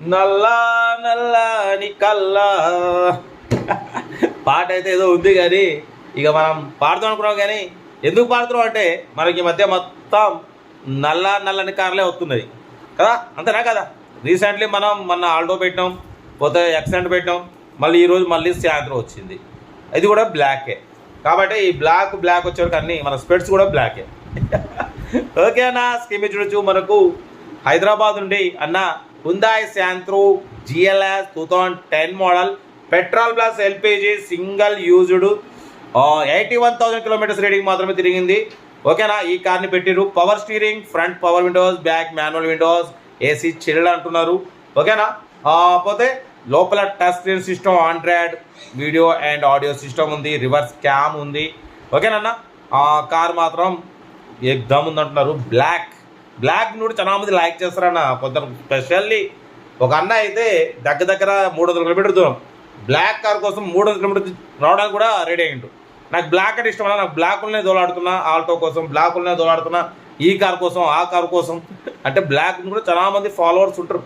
నల్లా నల్లాని కల్లా. పాట అయితే ఏదో ఉంది కానీ ఇక మనం పాడుతాం అనుకున్నాం కానీ ఎందుకు పాడుతున్నాం అంటే మనకి ఈ మధ్య మొత్తం నల్ల నల్లని కార్లే వస్తున్నాయి కదా? అంతేనా కదా? రీసెంట్లీ మనం మొన్న ఆల్టో పెట్టినాం పోతే ఎక్సెంట్ పెట్టినాం మళ్ళీ ఈరోజు మళ్ళీ సాయంత్రం వచ్చింది. ఇది కూడా బ్లాకే. కాబట్టి ఈ బ్లాక్ బ్లాక్ వచ్చేవరకు అన్ని మన స్పెట్స్ కూడా బ్లాకే. ఓకేనా? స్కీమ్ చూడొచ్చు. మనకు హైదరాబాద్ నుండి అన్న Hyundai Santro GLS two thousand ten model petrol plus LPG single used eighty one thousand kilometres reading మాత్రమే తిరిగింది. ఓకేనా? ఈ కార్ని పెట్టిరు power steering front power windows back manual windows AC chilled అంటున్నారు. ఓకేనా? పోతే లోపల touch screen system android video and audio system ఉంది. రివర్స్ క్యామ్ ఉంది. ఓకేనన్నా? ఆ కార్ మాత్రం ఎగ్దమ్ ఉందంటున్నారు బ్లాక్ బ్లాక్ నుండి చాలా మంది లైక్ చేస్తారన్న కొందరు స్పెషల్లీ ఒక అన్న అయితే దగ్గర దగ్గర మూడు వందల కిలోమీటర్ దూరం. బ్లాక్ కార్ కోసం మూడు వందల కిలోమీటర్ రావడానికి కూడా రెడీ అయ్యిండు. నాకు బ్లాక్ అంటే ఇష్టం అన్న నాకు బ్లాక్లోనే దోలాడుతున్నా ఆల్టో కోసం బ్లాక్లోనే దోలాడుతున్నా ఈ కార్ కోసం ఆ కార్ కోసం. అంటే బ్లాక్ కూడా చాలా మంది ఫాలోవర్స్ ఉంటారు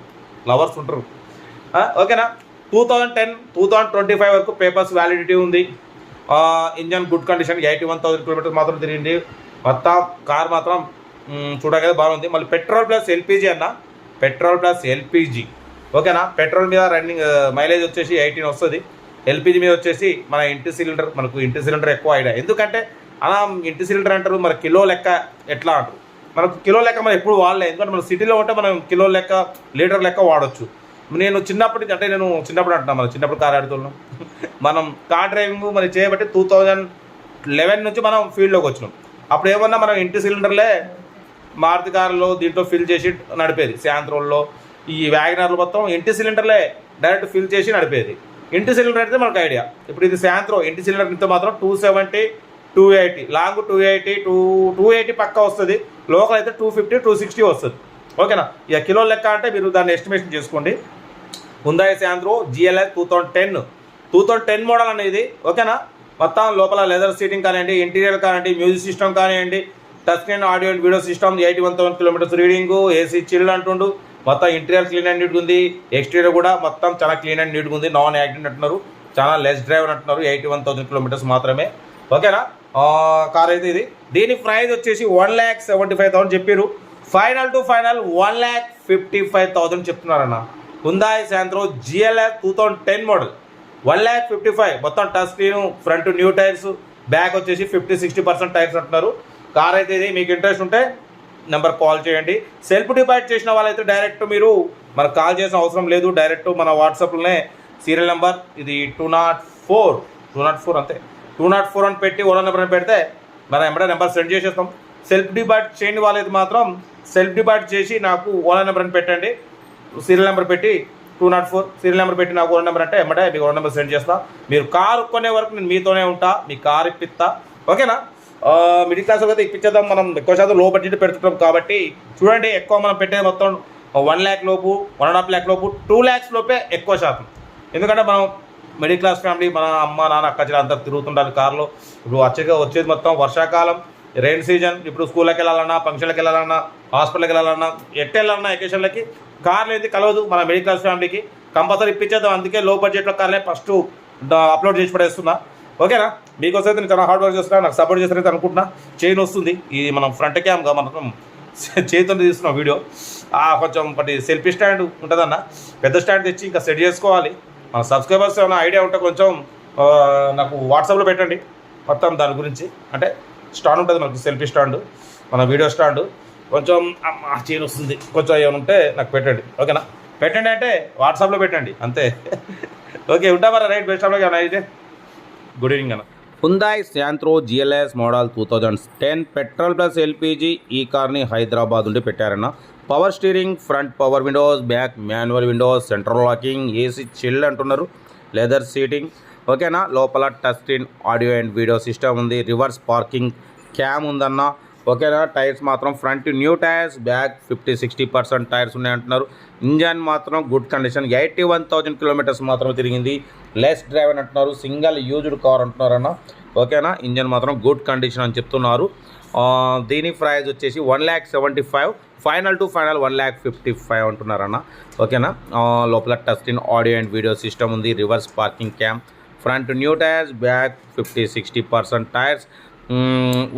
లవర్స్ ఉంటారు. ఓకేనా? Two thousand ten two thousand twenty five వరకు పేపర్స్ వ్యాలిడిటీ ఉంది. Engine good condition eighty one thousand kilometres మాత్రం తిరిగింది. మొత్తం కార్ మాత్రం చూడడానికి చూడగానే బాగుంది. మళ్ళీ పెట్రోల్ ప్లస్ ఎల్పిజి అన్న. Petrol plus LPG. ఓకేనా? పెట్రోల్ మీద రన్నింగ్ మైలేజ్ వచ్చేసి ఎయిటీన్ వస్తుంది. ఎల్పిజి మీద వచ్చేసి మన ఇంటి సిలిండర్ మనకు ఇంటి సిలిండర్ ఎక్కువ ఐడియా. ఎందుకంటే అలా ఇంటి సిలిండర్ అంటారు మన కిలో లెక్క ఎట్లా అంటారు? మనకు కిలో లెక్క మనం ఎప్పుడు వాడలేదు ఎందుకంటే మన సిటీలో ఉంటే మనం కిలో లెక్క లీటర్ లెక్క వాడచ్చు. నేను చిన్నప్పటి అంటే నేను చిన్నప్పుడు అంటున్నా మనం చిన్నప్పుడు కార్ ఆడుతున్నాం మనం కార్ డ్రైవింగ్ మరి చేయబట్టి టూ థౌజండ్ లెవెన్ నుంచి మనం ఫీల్డ్లోకి వచ్చినాం. అప్పుడు ఏమన్నా మనం ఇంటి సిలిండర్లే మారుతి కారులో దీంట్లో ఫిల్ చేసి నడిపేది. శాంత్రోల్లో ఈ వ్యాగనర్లు మొత్తం ఇంటి సిలిండర్లే డైరెక్ట్ ఫిల్ చేసి నడిపేది. ఇంటి సిలిండర్ అయితే మనకు ఐడియా. ఇప్పుడు ఇది శాంత్రో ఇంటి సిలిండర్ ఇంత మాత్రం two seventy two eighty long two eighty two two eighty పక్క వస్తుంది. లోకల్ అయితే టూ ఫిఫ్టీ టూ సిక్స్టీ వస్తుంది. ఓకేనా? ఇక కిలో లెక్క అంటే మీరు దాన్ని ఎస్టిమేషన్ చేసుకోండి. Hyundai Santro GLS two thousand ten two thousand ten model అనేది ఓకేనా? మొత్తం లోపల లెదర్ సీటింగ్ కానివ్వండి ఇంటీరియర్ కానివ్వండి మ్యూజిక్ సిస్టమ్ కానివ్వండి touch screen audio and video system eighty one thousand kilometres reading AC chilled అంటుండు. మొత్తం ఇంటీరియర్ క్లీన్ అండ్ నీట్గా ఉంది ఎక్స్టీరియర్ కూడా మొత్తం చాలా క్లీన్ అండ్ నీట్గా ఉంది నాన్ యాక్సిడెంట్ అంటున్నారు. చాలా లెస్ డ్రైవ్ అంటున్నారు. ఎయిటీ వన్ థౌసండ్ కిలోమీటర్స్ మాత్రమే. ఓకేనా? కార్ అయితే ఇది. దీని ప్రైస్ వచ్చేసి one lakh seventy five thousand చెప్పారు final to final one lakh fifty five thousand చెప్తున్నారన్న Hyundai Santro GLF two thousand ten model one lakh fifty five మొత్తం touch screen front new tyres back వచ్చేసి fifty sixty percent tyres అంటున్నారు. Car అయితే ఇది మీకు interest ఉంటే number call చేయండి. Self deposit చేసిన వాళ్ళైతే డైరెక్ట్ మీరు మనకు కాల్ చేసిన అవసరం లేదు. డైరెక్ట్ మన వాట్సాప్లోనే సీరియల్ నెంబర్ ఇది two nought four two nought four అంతే. టూ నాట్ ఫోర్ అని పెట్టి ఓనర్ నెంబర్ అని పెడితే మనం ఎంబడే నెంబర్ సెండ్ చేసేస్తాం. సెల్ఫ్ డిపాజిట్ చేయని వాళ్ళైతే మాత్రం సెల్ఫ్ డిపాజిట్ చేసి నాకు ఓనర్ నెంబర్ అని పెట్టండి. సీరియల్ నెంబర్ పెట్టి two nought four serial number పెట్టి నాకు ఓనర్ నెంబర్ అంటే ఎంబడే మీకు ఓనర్ నెంబర్ సెండ్ చేస్తా. మీరు కారు కొనే వరకు నేను మీతోనే ఉంటా మీ కారు ఇప్పిస్తా. ఓకేనా మిడిల్ క్లాస్ అయితే ఇప్పించేద్దాం. మనం ఎక్కువ శాతం లో బడ్జెట్ పెడుతున్నాం కాబట్టి చూడండి ఎక్కువ మనం పెట్టేది మొత్తం వన్ ల్యాక్ లోపు వన్ అండ్ హాఫ్ ల్యాక్ లోపు టూ ల్యాక్స్ లోపే ఎక్కువ శాతం. ఎందుకంటే మనం మిడిల్ క్లాస్ ఫ్యామిలీ మన అమ్మ నాన్న అక్క చెల్లి అంతా తిరుగుతుంటారు కార్లో. ఇప్పుడు వచ్చేగా వచ్చేది మొత్తం వర్షాకాలం రెయిన్ సీజన్ ఇప్పుడు స్కూల్కి వెళ్ళాలన్నా ఫంక్షన్లకు వెళ్ళాలన్నా హాస్పిటల్కి వెళ్ళాలన్నా ఎట్టు వెళ్ళాలన్నా ఎకేషన్లకి కార్లు ఏంది కలవదు మన మిడిల్ క్లాస్ ఫ్యామిలీకి కంపల్సరీ ఇప్పించేద్దాం. అందుకే లో బడ్జెట్లో కార్లే ఫస్ట్ అప్లోడ్ చేసి పడేస్తున్నా. ఓకేనా? మీకోసం అయితే నేను చాలా హార్డ్ వర్క్ చేస్తున్నా నాకు సపోర్ట్ చేస్తానైతే అనుకుంటున్నా. చైన్ వస్తుంది. ఇది మనం ఫ్రంట్ క్యామ్గా మనం చేతితో తీస్తున్నాం వీడియో కొంచెం ఒకటి సెల్ఫీ స్టాండ్ ఉంటుందన్న. పెద్ద స్టాండ్ తెచ్చి ఇంకా సెట్ చేసుకోవాలి. మన సబ్స్క్రైబర్స్ ఏమైనా ఐడియా ఉంటే కొంచెం నాకు వాట్సాప్లో పెట్టండి. మొత్తం దాని గురించి. అంటే స్టాండ్ ఉంటుంది మనకు సెల్ఫీ స్టాండ్ మన వీడియో స్టాండ్ కొంచెం అమ్మ వస్తుంది. కొంచెం ఏమైనా ఉంటే నాకు పెట్టండి. ఓకేనా? పెట్టండి అంటే వాట్సాప్లో పెట్టండి. అంతే. ఓకే ఉంటా మరి రైట్ బెస్ట్ ఆఫ్ ఏమైనా అయితే గుడ్ ఈవినింగ్ అన్న. Hyundai Santro GLS model two thousand ten petrol plus LPG ఈ కార్ని హైదరాబాద్ నుండి పెట్టారన్న. Power steering front power windows back manual windows central locking AC chill అంటున్నారు. లెదర్ సీటింగ్ ఓకేనా లోపల touch screen audio and video system ఉంది. Reverse parking cam ఉందన్న. ఓకేనా? Tyres మాత్రం front new tyres back fifty sixty percent tyres ఉన్నాయి అంటున్నారు engine మాత్రం good condition. Eighty one thousand kilometres మాత్రం తిరిగింది. లెస్ డ్రైవ్ అని అంటున్నారు సింగిల్ యూజ్డ్ కార్ అంటున్నారు అన్న. ఓకేనా? ఇంజన్ మాత్రం గుడ్ కండిషన్ అని చెప్తున్నారు. దీని ప్రైజ్ వచ్చేసి one lakh seventy five final to final one lakh fifty five అంటున్నారన్న ఓకేనా? లోపల touch screen audio and video system ఉంది. Reverse parking cam front new tyres back fifty sixty percent tyres.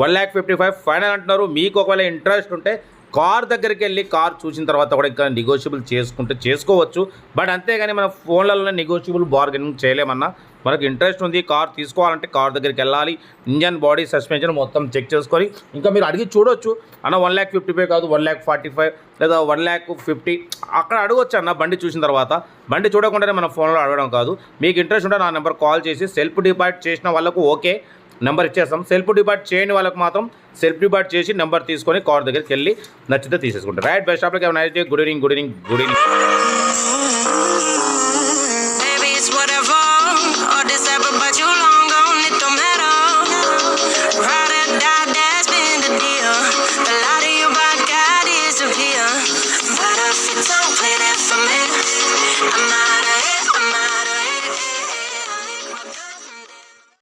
One lakh fifty five final అంటున్నారు. మీకు ఒకవేళ interest ఉంటే car దగ్గరికి వెళ్ళి car చూసిన తర్వాత కూడా ఇంకా నెగోషియబుల్ చేసుకుంటే చేసుకోవచ్చు. బట్ అంతేగాని మన ఫోన్లలో నెగోషియబుల్ బార్గెనింగ్ చేయలేమన్నా. మనకు ఇంట్రెస్ట్ ఉంది కార్ తీసుకోవాలంటే కార్ దగ్గరికి వెళ్ళాలి. ఇంజన్ బాడీ సస్పెన్షన్ మొత్తం చెక్ చేసుకొని ఇంకా మీరు అడిగి చూడొచ్చు. అన్న వన్ ల్యాక్ ఫిఫ్టీ ఫైవ్ కాదు వన్ ల్యాక్ ఫార్టీ ఫైవ్ లేదా వన్ ల్యాక్ ఫిఫ్టీ అక్కడ అడగొచ్చు అన్న బండి చూసిన తర్వాత. బండి చూడకుండానే మన ఫోన్లో అడగడం కాదు. మీకు ఇంట్రెస్ట్ ఉంటే నా నెంబర్ కాల్ చేసి సెల్ఫ్ డిపాజిట్ చేసిన వాళ్ళకు ఓకే. నెంబర్ ఇచ్చేస్తాం. సెల్ఫ్ డిపార్ట్ చేయని వాళ్ళకి మాత్రం సెల్ఫ్ డిపార్ట్ చేసి నెంబర్ తీసుకొని కార్ దగ్గరికి వెళ్ళి నచ్చితే తీసేసుకుంటారు. Right best ఆఫ్లకి nice day good evening good evening good evening